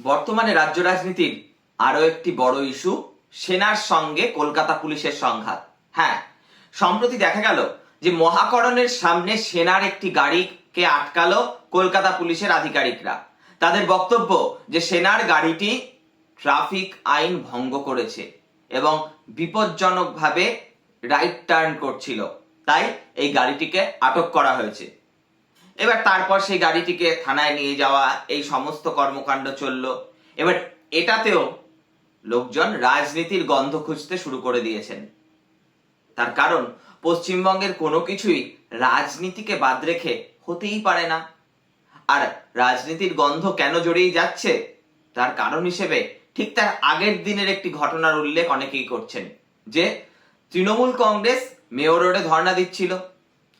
বর্তমানে রাজ্য রাজনীতির আরও একটি বড় ইস্যু, সেনার সঙ্গে কলকাতা পুলিশের সংঘাত। হ্যাঁ সম্প্রতি দেখা গেল যে মহাকরণের সামনে সেনার একটি গাড়িকে আটকালো কলকাতা পুলিশের আধিকারিকরা। তাদের বক্তব্য যে সেনার গাড়িটি ট্রাফিক আইন ভঙ্গ করেছে এবং বিপজ্জনকভাবে রাইট টার্ন করছিল। তাই এই গাড়িটিকে আটক করা হয়েছে। এবার তারপর সেই গাড়িটিকে থানায় নিয়ে যাওয়া, এই সমস্ত কর্মকাণ্ড চলল। এবার এটাতেও লোকজন রাজনীতির গন্ধ খুঁজতে শুরু করে দিয়েছেন। তার কারণ, পশ্চিমবঙ্গের কোনো কিছুই রাজনীতিকে বাদ রেখে হতেই পারে না। আর রাজনীতির গন্ধ কেন জড়িয়ে যাচ্ছে, তার কারণ হিসেবে ঠিক তার আগের দিনের একটি ঘটনার উল্লেখ অনেকেই করছেন, যে তৃণমূল কংগ্রেস মেয়র রোডে ধর্ণা দিচ্ছিল।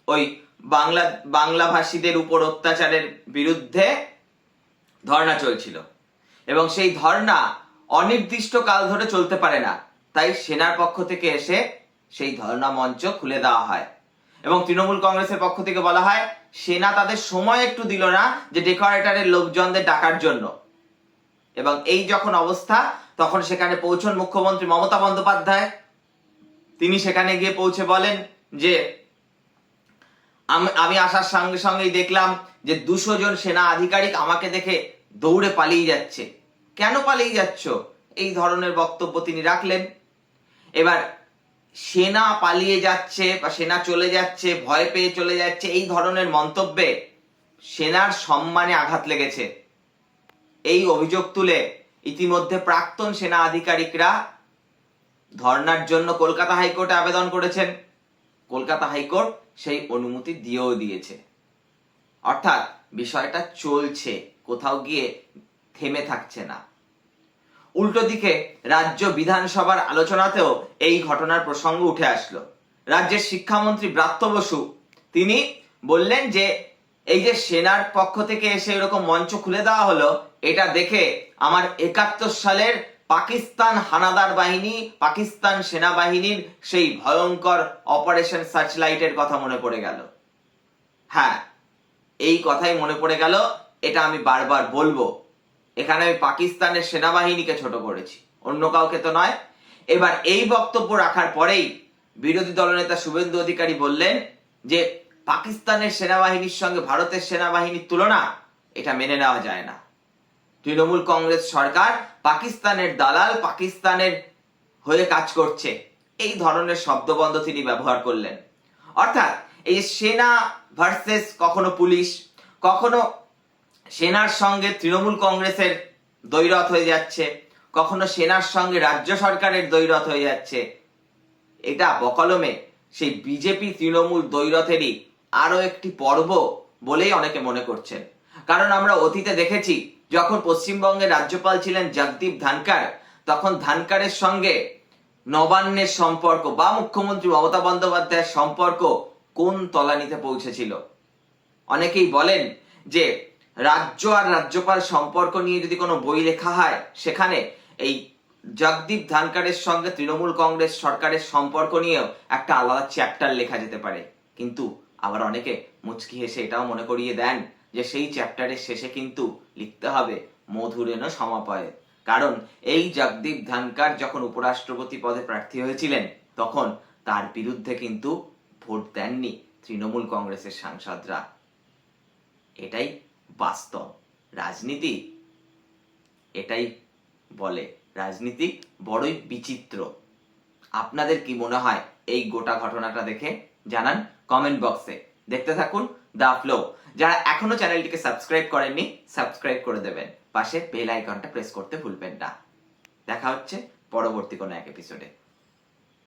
ওই বাংলা বাংলা ভাষীদের উপর অত্যাচারের বিরুদ্ধে ধর্ণা চলছিল। এবং সেই ধর্ণা অনির্দিষ্ট কাল ধরে চলতে পারে না। তাই সেনার পক্ষ থেকে এসে সেই ধর্ণা মঞ্চ খুলে দেওয়া হয়। এবং তৃণমূল কংগ্রেসের পক্ষ থেকে বলা হয়, সেনা তাদের সময় একটু দিল না যে ডেকোরেটরের লোকজনদের ডাকার জন্য। এবং এই যখন অবস্থা, তখন সেখানে পৌঁছন মুখ্যমন্ত্রী মমতা বন্দ্যোপাধ্যায়। তিনি সেখানে গিয়ে পৌঁছে বলেন যে আম- আসার সঙ্গে সঙ্গেই দেখলাম যে দুশো জন সেনা আধিকারিক আমাকে দেখে দৌড়ে পালিয়ে যাচ্ছে। কেন পালিয়ে যাচ্ছ? এই ধরনের বক্তব্য তিনি রাখলেন। এবার সেনা পালিয়ে যাচ্ছে বা সেনা চলে যাচ্ছে, ভয় পেয়ে চলে যাচ্ছে, এই ধরনের মন্তব্যে সেনার সম্মানে আঘাত লেগেছে। এই অভিযোগ তুলে ইতিমধ্যে প্রাক্তন সেনা আধিকারিকরা ধর্নার জন্য কলকাতা হাইকোর্টে আবেদন করেছেন। কলকাতা হাইকোর্ট সেই অনুমতি দিয়েও দিয়েছে। অর্থাৎ বিষয়টা চলছে, কোথাও গিয়ে থেমে থাকছে না। উল্টো দিকে রাজ্য বিধানসভার আলোচনাতেও এই ঘটনার প্রসঙ্গ উঠে আসলো। রাজ্যের শিক্ষামন্ত্রী ব্রাত্য বসু, তিনি বললেন যে, এই যে সেনার পক্ষ থেকে এসে এরকম মঞ্চ খুলে দেওয়া হলো, এটা দেখে আমার একাত্তর সালের পাকিস্তান হানাদার বাহিনী, পাকিস্তান সেনাবাহিনীর সেই ভয়ঙ্কর অপারেশন সার্চলাইটের কথা মনে পড়ে গেল। হ্যাঁ এই কথাই মনে পড়ে গেল, এটা আমি বারবার বলব। এখানে আমি পাকিস্তানের সেনাবাহিনীকে ছোট করেছি, অন্য কাউকে তো নয়। এবার এই বক্তব্য রাখার পরেই বিরোধী দলনেতা শুভেন্দু অধিকারী বললেন যে, পাকিস্তানের সেনাবাহিনীর সঙ্গে ভারতের সেনাবাহিনীর তুলনা, এটা মেনে নেওয়া যায় না। তৃণমূল কংগ্রেস সরকার পাকিস্তানের দালাল পাকিস্তানের হয়ে কাজ করছে। এই ধরনের শব্দবন্ধ তিনি ব্যবহার করলেন। অর্থাৎ এই সেনা ভার্সেস কখনো পুলিশ, কখনো সেনার সঙ্গে তৃণমূল কংগ্রেসের দৈরথ হয়ে যাচ্ছে, কখনো সেনার সঙ্গে রাজ্য সরকারের দৈরথ হয়ে যাচ্ছে। এটা বকলমে সেই বিজেপি তৃণমূল দৈরথেরই আরও একটি পর্ব বলেই অনেকে মনে করছেন। কারণ আমরা অতীতে দেখেছি যখন পশ্চিমবঙ্গের রাজ্যপাল ছিলেন জগদীপ ধানকার তখন ধানকারের সঙ্গে নবান্নের সম্পর্ক বা মুখ্যমন্ত্রী মমতা বন্দ্যোপাধ্যায়ের সম্পর্ক কোন তলানিতে পৌঁছেছিল? অনেকেই বলেন যে রাজ্য আর রাজ্যপাল সম্পর্ক নিয়ে যদি কোনো বই লেখা হয়, সেখানে এই জগদীপ ধানকারের সঙ্গে তৃণমূল কংগ্রেস সরকারের সম্পর্ক নিয়েও একটা আলাদা চ্যাপ্টার লেখা যেতে পারে। কিন্তু আবার অনেকে মুচকি হেসে এটাও মনে করিয়ে দেন যে সেই চ্যাপ্টারের শেষে কিন্তু লিখতে হবে মধুরেন সমাপয়ে। কারণ এই জগদীপ ধানকার যখন উপরাষ্ট্রপতি পদে প্রার্থী হয়েছিলেন, তখন তার বিরুদ্ধে কিন্তু ভোট দেননি তৃণমূল কংগ্রেসের সাংসদরা। এটাই বাস্তব। রাজনীতি এটাই বলে। রাজনীতি বড়ই বিচিত্র। আপনাদের কি মনে হয় এই গোটা ঘটনাটা দেখে? জানান কমেন্ট বক্সে। দেখতে থাকুন দা ফ্লো। যারা এখনও চ্যানেলটিকে সাবস্ক্রাইব করেননি, সাবস্ক্রাইব করে দেবেন। পাশে বেল আইকনটা প্রেস করতে ভুলবেন না। দেখা হচ্ছে পরবর্তী কোনো এক এপিসোডে